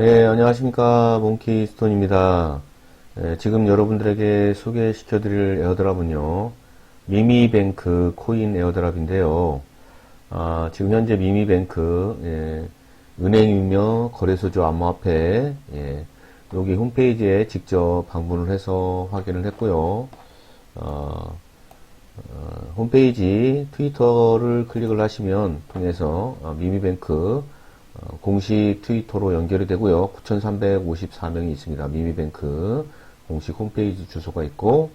네, 안녕하십니까. 몽키스톤입니다. 네, 지금 여러분들에게 소개시켜 드릴 에어드랍은요, 미미뱅크 코인 에어드랍인데요. 아, 지금 현재 미미뱅크, 예, 은행이며 거래소죠, 암호화폐, 예, 여기 홈페이지에 직접 방문을 해서 확인을 했고요. 어, 어, 홈페이지 트위터를 클릭을 하시면 통해서 어, 미미뱅크 어, 공식 트위터로 연결이 되고요. 9,354명이 있습니다. 미미뱅크 공식 홈페이지 주소가 있고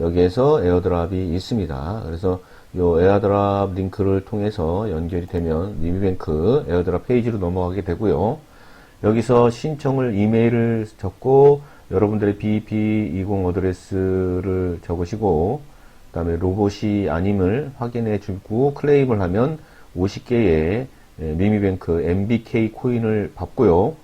여기에서 에어드랍이 있습니다. 그래서 이 에어드랍 링크를 통해서 연결이 되면 미미뱅크 에어드랍 페이지로 넘어가게 되고요. 여기서 신청을 이메일을 적고 여러분들의 BP20 어드레스를 적으시고 그 다음에 로봇이 아님을 확인해 주고 클레임을 하면 50개의 미미뱅크 MBK 코인을 받고요.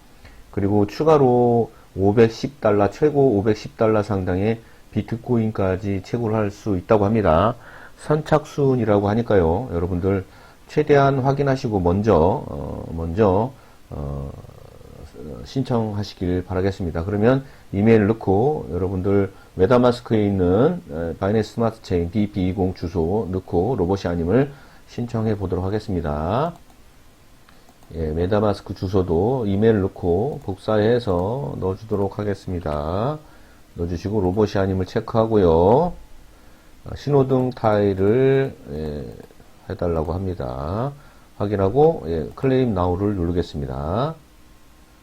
그리고 추가로 510달러, 최고 510달러 상당의 비트코인까지 채굴 할수 있다고 합니다. 선착순이라고 하니까요. 여러분들 최대한 확인하시고 먼저, 어, 먼저, 어, 신청하시길 바라겠습니다. 그러면 이메일 넣고 여러분들 메타마스크에 있는 바이낸스 스마트 체인 BP20 주소 넣고 로봇이 아님을 신청해 보도록 하겠습니다. 예, 메타마스크 주소도 이메일 넣고 복사해서 넣어주도록 하겠습니다. 넣어주시고 로봇이 아님을 체크하고요. 아, 신호등 타일을 예, 해달라고 합니다. 확인하고 예, 클레임 나우를 누르겠습니다.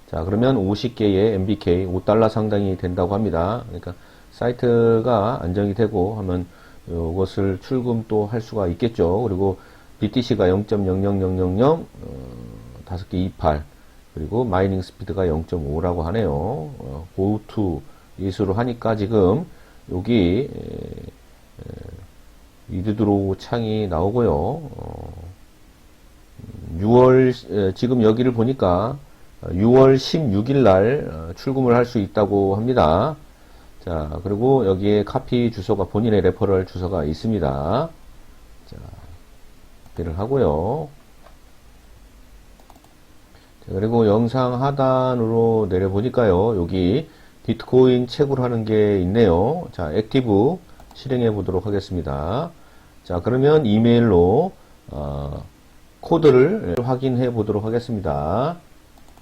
자 그러면 50개의 MBK 5달러 상당이 된다고 합니다. 그러니까 사이트가 안정이 되고 하면 이것을 출금 또 할 수가 있겠죠. 그리고 BTC가 0.00000 어, 5개 28 그리고 마이닝 스피드가 0.5라고 하네요. 어, go 이수로 하니까 지금 여기 위드드로우 창이 나오고요. 어, 6월 지금 여기를 보니까 6월 16일 날 어, 출금을 할 수 있다고 합니다. 자, 그리고 여기에 카피 주소가 본인의 레퍼럴 주소가 있습니다. 자, 이를 하고요. 자, 그리고 영상 하단으로 내려보니까요. 여기 비트코인 채굴 하는 게 있네요. 자, 액티브 실행해 보도록 하겠습니다. 자, 그러면 이메일로 어, 코드를 확인해 보도록 하겠습니다.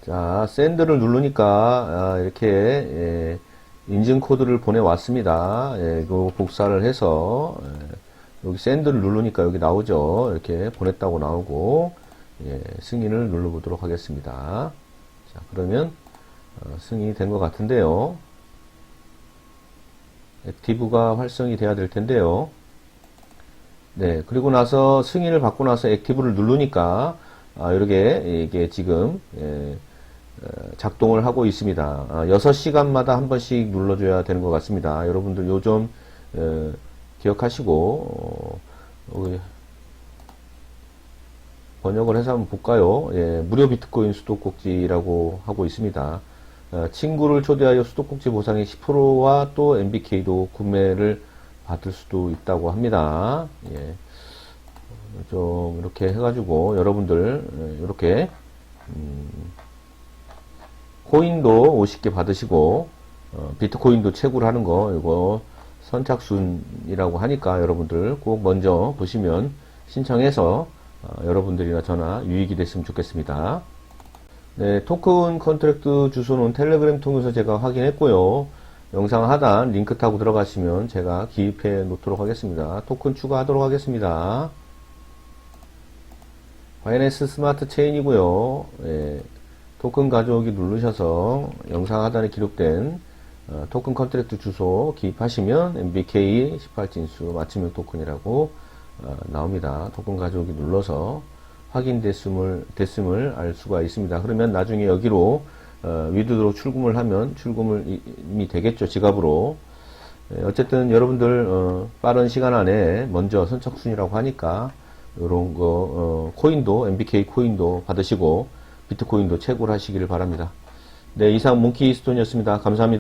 자, 샌드를 누르니까 아, 이렇게 예, 인증 코드를 보내왔습니다. 예, 이거 복사를 해서 예, 여기 샌드를 누르니까 여기 나오죠. 이렇게 보냈다고 나오고 예, 승인을 눌러보도록 하겠습니다. 자, 그러면 어, 승인이 된 것 같은데요. 액티브가 활성이 돼야 될 텐데요. 네, 그리고 나서 승인을 받고 나서 액티브를 누르니까 아, 이렇게 이게 지금 예, 어, 작동을 하고 있습니다. 6시간마다 아, 한 번씩 눌러줘야 되는 것 같습니다. 여러분들 요점 어, 기억하시고 어, 번역을 해서 한번 볼까요? 예, 무료 비트코인 수도꼭지라고 하고 있습니다. 친구를 초대하여 수도꼭지 보상의 10%와 또 MBK도 구매를 받을 수도 있다고 합니다. 예, 좀 이렇게 해가지고 여러분들 이렇게 음, 코인도 50개 받으시고 어, 비트코인도 채굴 하는 거 이거 선착순이라고 하니까 여러분들 꼭 먼저 보시면 신청해서 어, 여러분들이나 저나 유익이 됐으면 좋겠습니다. 네, 토큰 컨트랙트 주소는 텔레그램 통해서 제가 확인했고요. 영상 하단 링크 타고 들어가시면 제가 기입해 놓도록 하겠습니다. 토큰 추가하도록 하겠습니다. 바이낸스 스마트 체인이고요. 예, 토큰 가져오기 누르셔서 영상 하단에 기록된 어, 토큰 컨트랙트 주소 기입하시면 MBK 18진수 맞춤형 토큰이라고 어, 나옵니다. 토큰 가져오기 눌러서 확인됐음을 됐음을 알 수가 있습니다. 그러면 나중에 여기로 어, 위드로 출금을 하면 출금을 이미 되겠죠 지갑으로. 예, 어쨌든 여러분들 어, 빠른 시간 안에 먼저 선착순이라고 하니까 이런 거 어, 코인도 MBK 코인도 받으시고 비트코인도 채굴 하시기를 바랍니다. 네, 이상 몽키스톤이었습니다. 감사합니다.